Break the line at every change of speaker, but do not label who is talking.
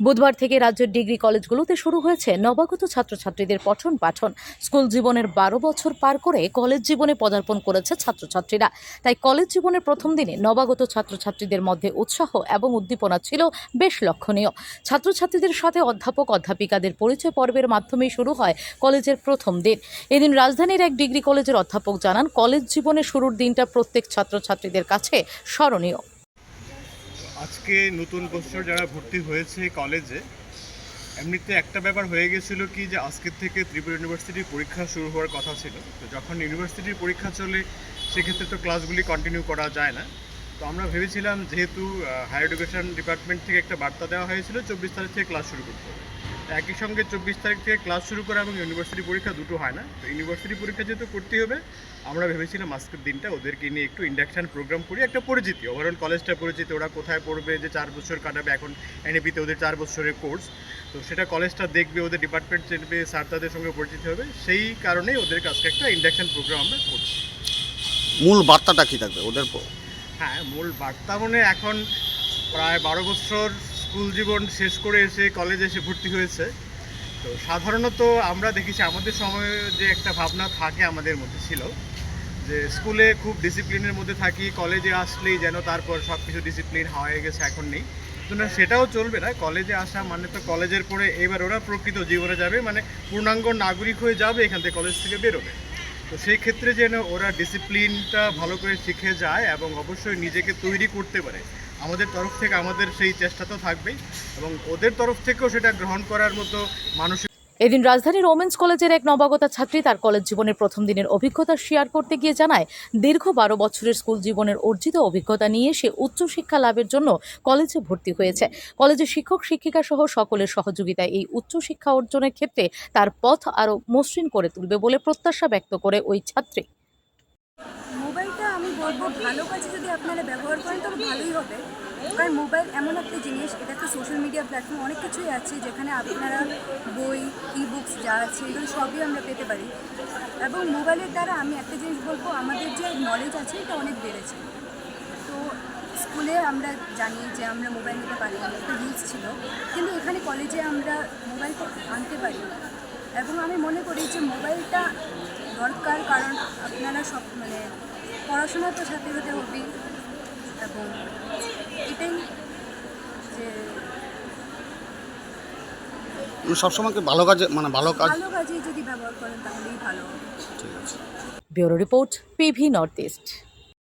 বুধবার থেকে রাজ্যের ডিগ্রি কলেজগুলোতে শুরু হয়েছে নবাগত ছাত্রছাত্রীদের পঠন পাঠন। স্কুল জীবনের বারো বছর পার করে কলেজ জীবনে পদার্পণ করেছে ছাত্রছাত্রীরা। তাই কলেজ জীবনের প্রথম দিনে নবাগত ছাত্রছাত্রীদের মধ্যে উৎসাহ এবং উদ্দীপনা ছিল বেশ লক্ষণীয়। ছাত্রছাত্রীদের সাথে অধ্যাপক, অধ্যাপিকাদের পরিচয় পর্বের মাধ্যমেই শুরু হয় কলেজের প্রথম দিন। এদিন রাজধানীর এক ডিগ্রি কলেজের অধ্যাপক জানান, কলেজ জীবনে শুরুর দিনটা প্রত্যেক ছাত্রছাত্রীদের কাছে স্মরণীয়।
আজকে নতুন বছর যারা ভর্তি হয়েছে কলেজে, এমনিতে একটা ব্যাপার হয়ে গেছিল কি যে আজকের থেকে ত্রিপুরা ইউনিভার্সিটির পরীক্ষা শুরু হওয়ার কথা ছিল। তো যখন ইউনিভার্সিটির পরীক্ষা চলে, সেক্ষেত্রে তো ক্লাসগুলি কন্টিনিউ করা যায় না। তো আমরা ভেবেছিলাম যেহেতু হায়ার এডুকেশন ডিপার্টমেন্ট থেকে একটা বার্তা দেওয়া হয়েছিল, চব্বিশ তারিখ থেকে ক্লাস শুরু করতে হবে। একই সঙ্গে চব্বিশ তারিখ থেকে ক্লাস শুরু করা এবং ইউনিভার্সিটি পরীক্ষা দুটো হয় না। তো ইউনিভার্সিটি পরীক্ষা যেহেতু করতে হবে আমরা ভেবেছিলাম আজকের দিনটা ওদেরকে নিয়ে একটু ইন্ডাকশান প্রোগ্রাম করি একটা পরিচিতি। ওভারঅল কলেজটা পরিচিতি ওরা কোথায় পড়বে যে চার বছর কাটাবে এখন এনএপিতে ওদের চার বছরের কোর্স তো সেটা কলেজটা দেখবে ওদের ডিপার্টমেন্ট দেখবে স্যার তাদের সঙ্গে পরিচিত হবে। সেই কারণেই ওদেরকে আজকে একটা ইন্ডাকশান প্রোগ্রাম আমরা করছি।
মূল বার্তাটা কি থাকবে ওদের
হ্যাঁ মূল বার্তা মানে এখন প্রায় বারো বছর স্কুল জীবন শেষ করে এসে কলেজে এসে ভর্তি হয়েছে। তো সাধারণত আমরা দেখেছি আমাদের সময়ে যে একটা ভাবনা থাকে আমাদের মধ্যে ছিল, যে স্কুলে খুব ডিসিপ্লিনের মধ্যে থাকি কলেজে আসলেই যেন তারপর সব কিছু ডিসিপ্লিন হয়ে গেছে, এখন নেই। তো না, সেটাও চলবে না। কলেজে আসা মানে তো কলেজের পরে এবার ওরা প্রকৃত জীবনে যাবে মানে পূর্ণাঙ্গ নাগরিক হয়ে যাবে এখান থেকে কলেজ থেকে বেরোবে। তো সেই ক্ষেত্রে যেন ওরা ডিসিপ্লিনটা ভালো করে শিখে যায় এবং অবশ্যই নিজেকে তৈরি করতে পারে। আমাদের তরফ থেকে, আমাদের সেই চেষ্টা তো থাকবেই এবং ওদের তরফ থেকেও সেটা গ্রহণ করার মতো মানসিক
এদিন রাজধানীর ওমেন্স কলেজের এক নবাগতা ছাত্রী তার কলেজ জীবনের প্রথম দিনের অভিজ্ঞতা শেয়ার করতে গিয়ে জানায়, দীর্ঘ বারো বছরের স্কুল জীবনের অর্জিত অভিজ্ঞতা নিয়ে সে উচ্চশিক্ষা লাভের জন্য কলেজে ভর্তি হয়েছে। কলেজের শিক্ষক, শিক্ষিকা সহ সকলের সহযোগিতায় এই উচ্চশিক্ষা অর্জনের ক্ষেত্রে তার পথ আরও মসৃণ করে তুলবে বলে প্রত্যাশা ব্যক্ত করে ওই ছাত্রী।
বলব ভালো কাজে যদি আপনারা ব্যবহার করেন, তবে ভালোই হবে। কারণ মোবাইল এমন একটা জিনিস, এটা একটা সোশ্যাল মিডিয়া প্ল্যাটফর্ম অনেক কিছুই আছে যেখানে আপনারা বই ই বুকস যা আছে, এগুলো সবই আমরা পেতে পারি। এবং মোবাইলের দ্বারা আমি একটা জিনিস বলব, আমাদের যে নলেজ আছে, এটা অনেক বেড়েছে। তো স্কুলে আমরা জানি যে আমরা মোবাইল নিতে পারি, একটা রুলস ছিল। কিন্তু এখানে কলেজে আমরা মোবাইলটা আনতে পারি। এবং আমি মনে করি যে মোবাইলটা দরকার, কারণ আপনারা সব মানে পড়াশোনা তো সাথে সাথে হবেই। এবং এটাই যে
সবসময় ভালো কাজে মানে ভালো কাজ
ভালো কাজে যদি ব্যবহার করেন তাহলেই ভালো
ঠিক আছে।
Bureau report PV north east.